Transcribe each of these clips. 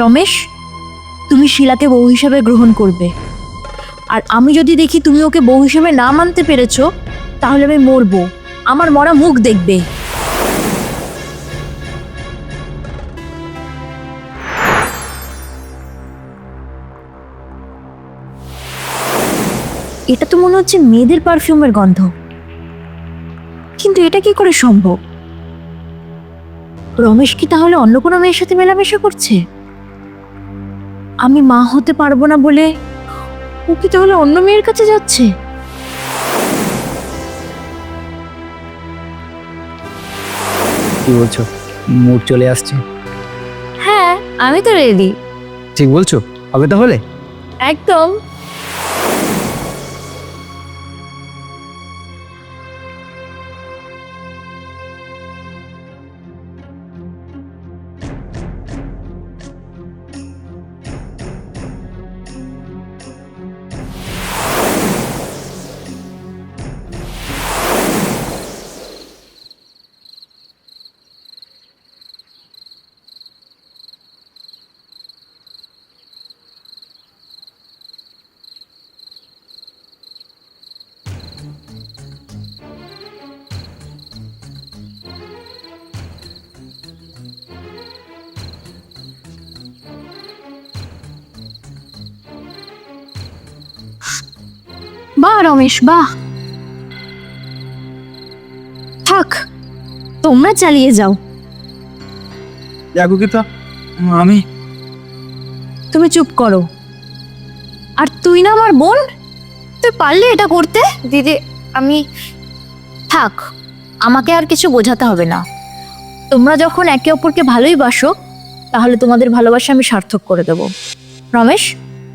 রমেশ, তুমি শিলাকে বউ হিসাবে গ্রহণ করবে। আর আমি যদি দেখি তুমি ওকে বউ হিসেবে না মানতে পেরেছ, তাহলে আমি মরবো। আমার মরা মুখ দেখবে। এটা তো মনে হচ্ছে মেয়েদের পারফিউমের গন্ধ। কিন্তু এটা কি করে সম্ভব? রমেশ কি তাহলে অন্য কোনো মেয়ের সাথে মেলামেশা করছে? আমি মা হতে পারব না বলে ও কি তাহলে অন্য মেয়ের কাছে যাচ্ছে? কি বলছো? মুড চলে আসছে। হ্যাঁ আমি তো রেডি ঠিক বলছো? হবে তাহলে? একদম। বাহ রমেশ বাহ। থাক তোমরা চালিয়ে যাও। দেখো কি তা আমি তুমি চুপ করো। আর তুই না আমার বোন? তুই পারলে এটা করতে? দিদি আমি থাক আমাকে আর কিছু বোঝাতে হবে না। তোমরা যখন একে অপরকে ভালোই বাসো তাহলে তোমাদের ভালোবাসা আমি সার্থক করে দেব। রমেশ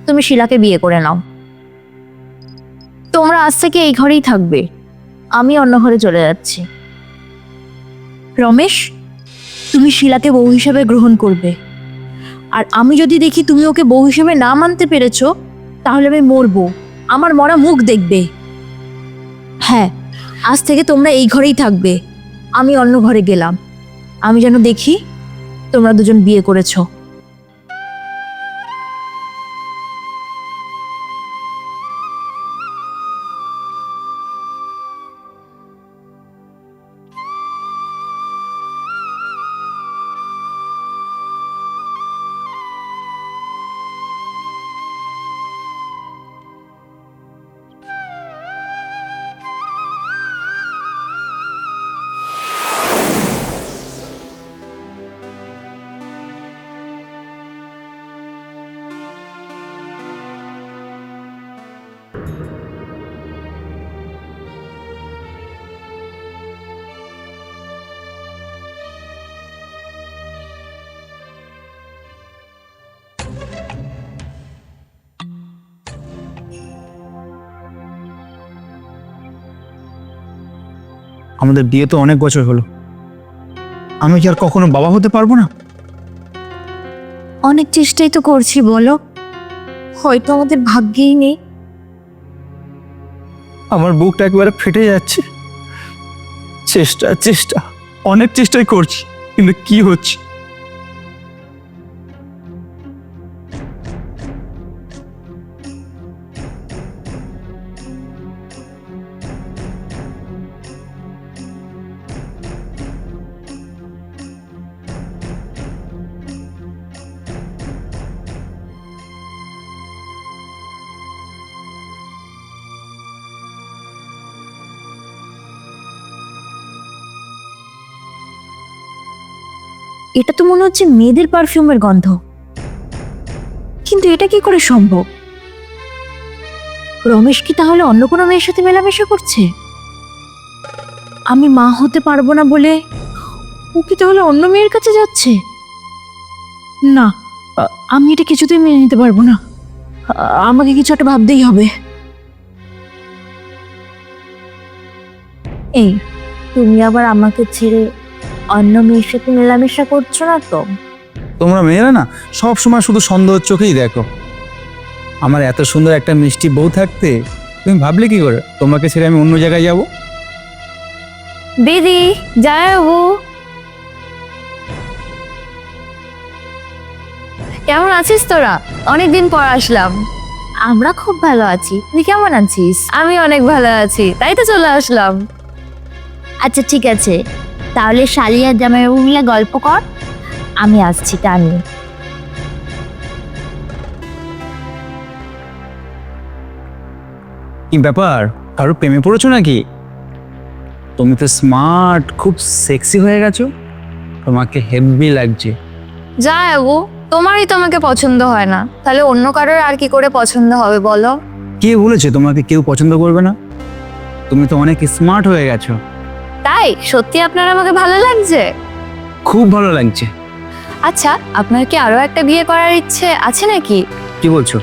তুমি শিলাকে বিয়ে করে নাও। তোমরা আজ থেকে এই ঘরেই থাকবে। আমি অন্য ঘরে চলে যাচ্ছি। রমেশ, তুমি শিলাকে বউ হিসেবে গ্রহণ করবে। আর আমি যদি দেখি তুমি ওকে বউ হিসেবে না মানতে পেরেছ, তাহলে আমি মরবো। আমার মরা মুখ দেখবে। হ্যাঁ আজ থেকে তোমরা এই ঘরেই থাকবে। আমি অন্য ঘরে গেলাম। আমি যেন দেখি তোমরা দুজন বিয়ে করেছ। আমাদের বিয়ে তো অনেক বছর হলো। আমি কি আর কখনো বাবা হতে পারব না? অনেক চেষ্টাই তো করছি বলো। হয়তো আমাদের ভাগ্যেই নেই। আমার বুকটা একবারে ফেটে যাচ্ছে। চেষ্টা চেষ্টা। অনেক চেষ্টাই করছি কিন্তু কি হচ্ছে? এটা তো মনে হচ্ছে মেয়েদের পারফিউমের গন্ধ। কিন্তু এটা কি করে সম্ভব? রমেশ কি তাহলে অন্য কোনো মেয়ের সাথে মেলামেশা করছে? আমি মা হতে পারব না বলে ও কি তাহলে অন্য মেয়ের কাছে যাচ্ছে? না আমি এটা কিছুতেই মেনে নিতে পারব না। আমাকে কিছু একটা ভাবতেই হবে। এই, তুমি আবার আমাকে ছেড়ে অন্য মেয়ের সাথে মেলামেশা করছ না তো? তোমরা মেয়েরা না সব সময় শুধু সন্দেহের চোখেই দেখো। আমার এত সুন্দর একটা মিষ্টি বউ থাকতে তুমি ভাবলে কি করে? তোমাকে ছেড়ে আমি অন্য জায়গায় যাব? দিদি যাব কেমন আছিস তোরা? অনেকদিন পর আসলাম। আমরা খুব ভালো আছি। তুই কেমন আছিস? আমি অনেক ভালো আছি। তাই তো চলে আসলাম। আচ্ছা ঠিক আছে। তাহলে শালিয়ার জামাইবাবু মিলে গল্প কর। আমি আসছি টানি কি ব্যাপার? কারও প্রেমে পড়েছো নাকি? তুমি তো স্মার্ট খুব সেক্সি হয়ে গেছো। তোমাকে হেভি লাগছে। যা বাবু তোমারই তোমাকে পছন্দ হয় না। তাহলে অন্য কারোর আর কি করে পছন্দ হবে বলো? কে বলেছে তোমাকে কেউ পছন্দ করবে না? তুমি তো অনেক স্মার্ট হয়ে গেছো। তাই? সত্যি আপনার আমাকে ভালো লাগছে? খুব ভালো লাগছে। আচ্ছা আপনার কি আরও একটা বিয়ে করার ইচ্ছে আছে নাকি? কি বলছো?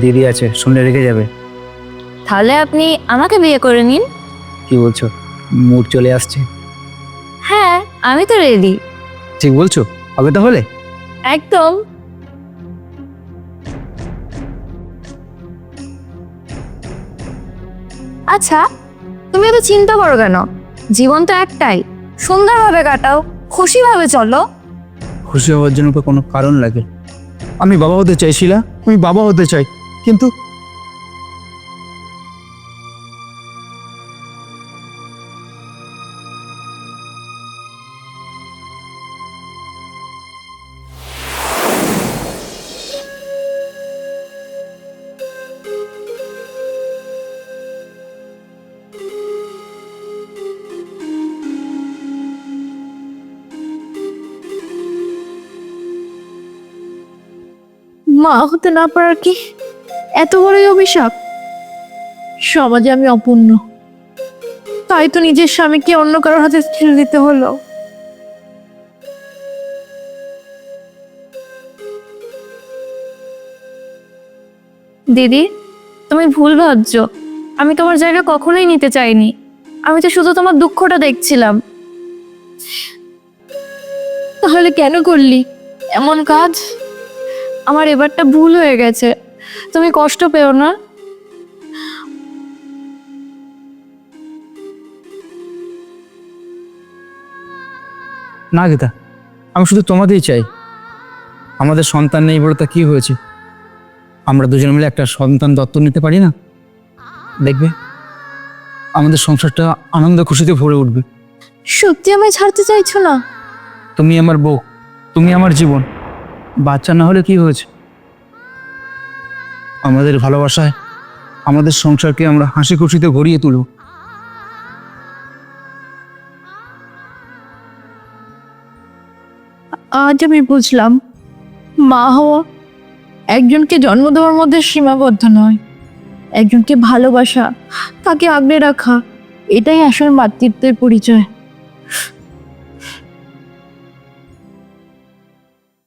দিদি আছে শুনে রেখে যাবে। তাহলে আপনি আমাকে বিয়ে করে নিন। কি বলছো? মুড চলে আসছে। হ্যাঁ আমি তো রেডি ঠিক বলছো? হবে তাহলে? একদম। আচ্ছা তুমি এত চিন্তা করো কেন? জীবন তো একটাই। সুন্দরভাবে কাটাও, খুশিভাবে চলো। খুশি হওয়ার জন্য কোনো কারণ লাগে। আমি বাবা হতে চাইছিলাম আমি বাবা হতে চাই, কিন্তু মা হতে না পারার কি? এত বড়ই অভিশাপ। সমাজে আমি অপূর্ণ। তাই তো নিজের স্বামীকে অন্য কারোর হাতে ছেড়ে দিতে হলো। দিদি, তুমি ভুল ভাবছ। আমি তোমার জায়গা কখনোই নিতে চাইনি। আমি তো শুধু তোমার দুঃখটা দেখছিলাম। তাহলে কেন করলি? এমন কাজ? আমার এবারটা ভুল হয়ে গেছে। তুমি কষ্ট পেও না। না গীতা আমি শুধু তোমাদেরই চাই। আমাদের সন্তান নেই বলে তা কি হয়েছে? আমরা দুজন মিলে একটা সন্তান দত্ত নিতে পারি না? দেখবে আমাদের সংসারটা আনন্দ খুশিতে ভরে উঠবে। সত্যি আমায় ছাড়তে চাইছো না? তুমি আমার বউ তুমি আমার জীবন। বাচ্চা না হলে কি হয়েছে? আমাদের ভালোবাসায়, আমাদের সংসারকে আমরা হাসি খুশিতে ভরিয়ে তুলব। আজ আমি বুঝলাম, মা হওয়া একজনকে জন্ম দেওয়ার মধ্যে সীমাবদ্ধ নয়। একজনকে ভালোবাসা, তাকে আগলে রাখা, এটাই আসল মাতৃত্বের পরিচয়।